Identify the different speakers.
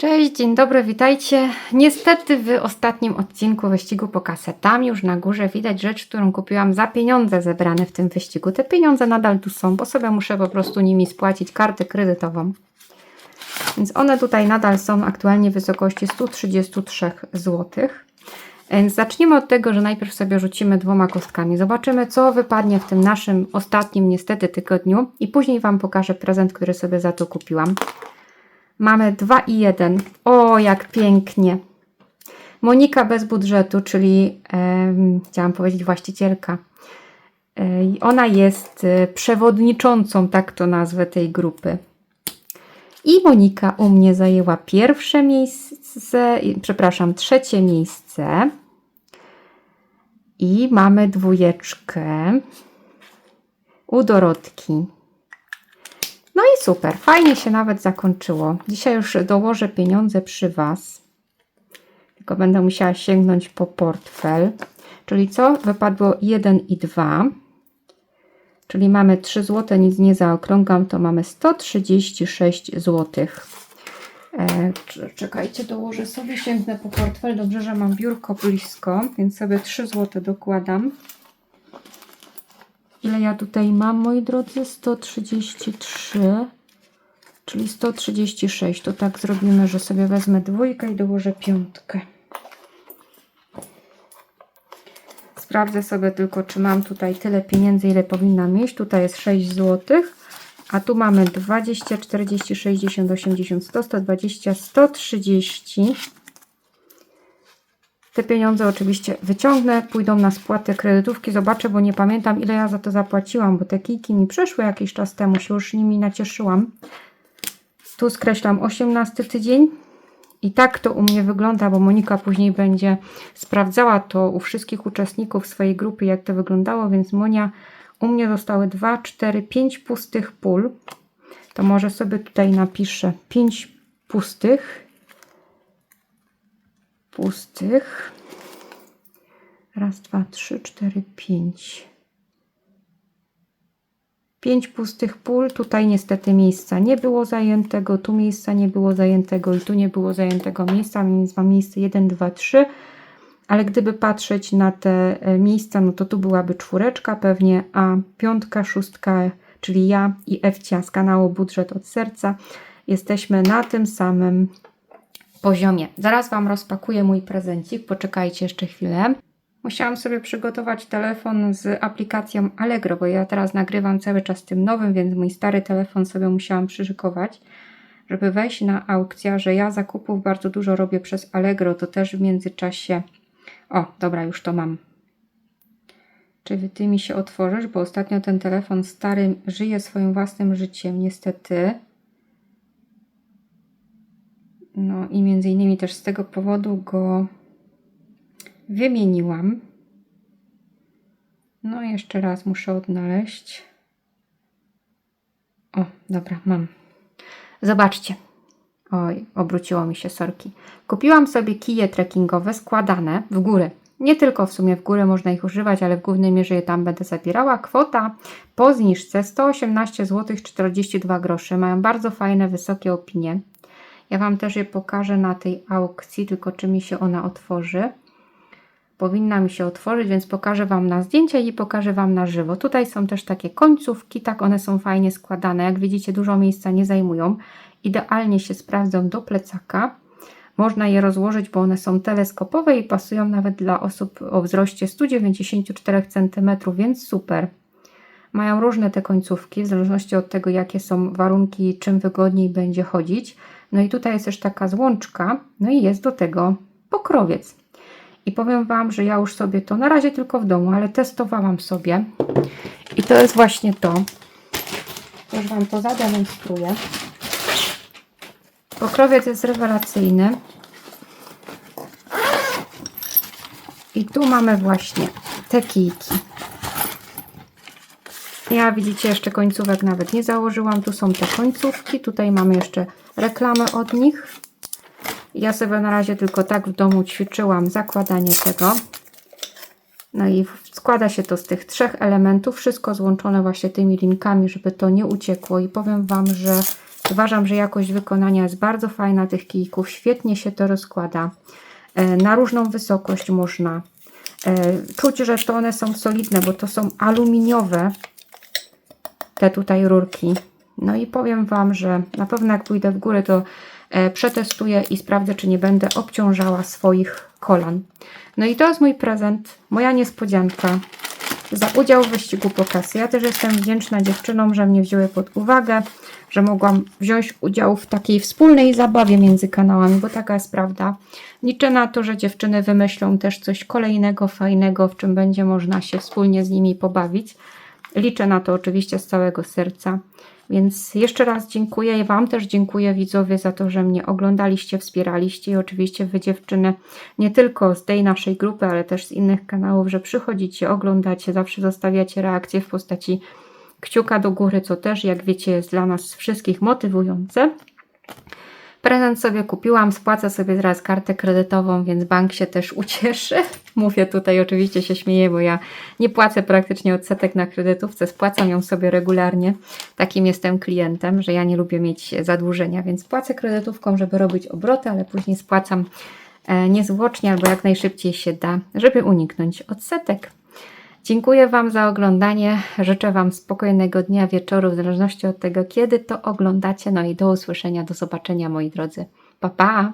Speaker 1: Cześć, dzień dobry, witajcie. Niestety w ostatnim odcinku wyścigu po kasę, tam już na górze widać rzecz, którą kupiłam za pieniądze zebrane w tym wyścigu. Te pieniądze nadal tu są, bo sobie muszę po prostu nimi spłacić kartę kredytową. Więc one tutaj nadal są aktualnie w wysokości 133 zł. Więc od tego, że najpierw sobie rzucimy dwoma kostkami. Zobaczymy, co wypadnie w tym naszym ostatnim niestety tygodniu i później Wam pokażę prezent, który sobie za to kupiłam. Mamy 2 i 1. O, jak pięknie. Monika bez budżetu, czyli chciałam powiedzieć właścicielka. Ona jest e, przewodniczącą, tak to nazwę, tej grupy. I Monika u mnie zajęła pierwsze miejsce, przepraszam, trzecie miejsce. I mamy dwójeczkę u Dorotki. No i super, fajnie się nawet zakończyło. Dzisiaj już dołożę pieniądze przy Was. Tylko będę musiała sięgnąć po portfel. Czyli co? Wypadło 1 i 2. Czyli mamy 3 zł, nic nie zaokrągam, to mamy 136 zł. E, cz- czekajcie, dołożę sobie, sięgnę po portfel. Dobrze, że mam biurko blisko, więc sobie 3 zł dokładam. Ile ja tutaj mam, moi drodzy? 133, czyli 136. To tak zrobimy, że sobie wezmę dwójkę i dołożę piątkę. Sprawdzę sobie tylko, czy mam tutaj tyle pieniędzy, ile powinna mieć. Tutaj jest 6 zł, a tu mamy 20, 40, 60, 80, 100, 120, 130. Te pieniądze oczywiście wyciągnę, pójdą na spłatę kredytówki. Zobaczę, bo nie pamiętam ile ja za to zapłaciłam, bo te kijki mi przeszły jakiś czas temu, się już nimi nacieszyłam. Tu skreślam 18 tydzień. I tak to u mnie wygląda, bo Monika później będzie sprawdzała to u wszystkich uczestników swojej grupy, jak to wyglądało, więc Monia, u mnie zostały 2, 4, 5 pustych pól. To może sobie tutaj napiszę 5 pustych pustych. Raz, dwa, trzy, cztery, pięć. Pięć pustych pól. Tutaj niestety miejsca nie było zajętego, tu miejsca nie było zajętego i tu nie było zajętego miejsca, więc mam miejsce 1, 2, 3. Ale gdyby patrzeć na te e, miejsca, no to tu byłaby czwóreczka pewnie, a piątka, szóstka, czyli ja i Ewcia z kanału Budżet od Serca jesteśmy na tym samym poziomie. Zaraz Wam rozpakuję mój prezencik, poczekajcie jeszcze chwilę. Musiałam sobie przygotować telefon z aplikacją Allegro, bo ja teraz nagrywam cały czas tym nowym, więc mój stary telefon sobie musiałam przyszykować, żeby wejść na aukcję, że ja zakupów bardzo dużo robię przez Allegro, to też w międzyczasie... O, dobra, już to mam. Czy Ty mi się otworzysz, bo ostatnio ten telefon stary żyje swoim własnym życiem, niestety. No i między innymi też z tego powodu go wymieniłam. No jeszcze raz muszę odnaleźć. O, dobra, mam. Zobaczcie. Oj, obróciło mi się sorki. Kupiłam sobie kije trekkingowe składane w górę. Nie tylko w sumie w górę można ich używać, ale w głównej mierze je tam będę zabierała. Kwota po zniżce 118 zł 42 groszy. Mają bardzo fajne, wysokie opinie. Ja Wam też je pokażę na tej aukcji, tylko czy mi się ona otworzy. Powinna mi się otworzyć, więc pokażę Wam na zdjęcia i pokażę Wam na żywo. Tutaj są też takie końcówki, tak one są fajnie składane. Jak widzicie, dużo miejsca nie zajmują. Idealnie się sprawdzą do plecaka. Można je rozłożyć, bo one są teleskopowe i pasują nawet dla osób o wzroście 194 cm, więc super. Mają różne te końcówki, w zależności od tego, jakie są warunki czym wygodniej będzie chodzić. No i tutaj jest też taka złączka, no i jest do tego pokrowiec. I powiem Wam, że ja już sobie to na razie tylko w domu, ale testowałam sobie. I to jest właśnie to. Już Wam to zademonstruję. Pokrowiec jest rewelacyjny. I tu mamy właśnie te kijki. Ja widzicie, jeszcze końcówek nawet nie założyłam. Tu są te końcówki. Tutaj mamy jeszcze reklamę od nich. Ja sobie na razie tylko tak w domu ćwiczyłam zakładanie tego. No i składa się to z tych trzech elementów. Wszystko złączone właśnie tymi linkami, żeby to nie uciekło. I powiem Wam, że Uważam, że jakość wykonania jest bardzo fajna tych kijków. Świetnie się to rozkłada. E, Na różną wysokość można. E, Czuć, że to one są solidne, bo to są aluminiowe te tutaj rurki. No i powiem Wam, że na pewno jak pójdę w górę, to e, przetestuję i sprawdzę, czy nie będę obciążała swoich kolan. No i to jest mój prezent, moja niespodzianka za udział w wyścigu po kasy. Ja też jestem wdzięczna dziewczynom, że mnie wzięły pod uwagę, że mogłam wziąć udział w takiej wspólnej zabawie między kanałami, bo taka jest prawda. Liczę na to, że dziewczyny wymyślą też coś kolejnego, fajnego, w czym będzie można się wspólnie z nimi pobawić. Liczę na to oczywiście z całego serca. Więc jeszcze raz dziękuję i Wam też dziękuję widzowie za to, że mnie oglądaliście, wspieraliście i oczywiście Wy dziewczyny nie tylko z tej naszej grupy, ale też z innych kanałów, że przychodzicie, oglądacie, zawsze zostawiacie reakcje w postaci kciuka do góry, co też jak wiecie jest dla nas wszystkich motywujące. Prezent sobie kupiłam, spłacę sobie teraz kartę kredytową, więc bank się też ucieszy. Mówię tutaj, oczywiście się śmieję, bo ja nie płacę praktycznie odsetek na kredytówce, spłacam ją sobie regularnie. Takim jestem klientem, że ja nie lubię mieć zadłużenia, więc płacę kredytówką, żeby robić obroty, ale później spłacam e, niezwłocznie albo jak najszybciej się da, żeby uniknąć odsetek. Dziękuję Wam za oglądanie. Życzę Wam spokojnego dnia, wieczoru, w zależności od tego, kiedy to oglądacie. No i do usłyszenia, do zobaczenia, moi drodzy. Pa, pa!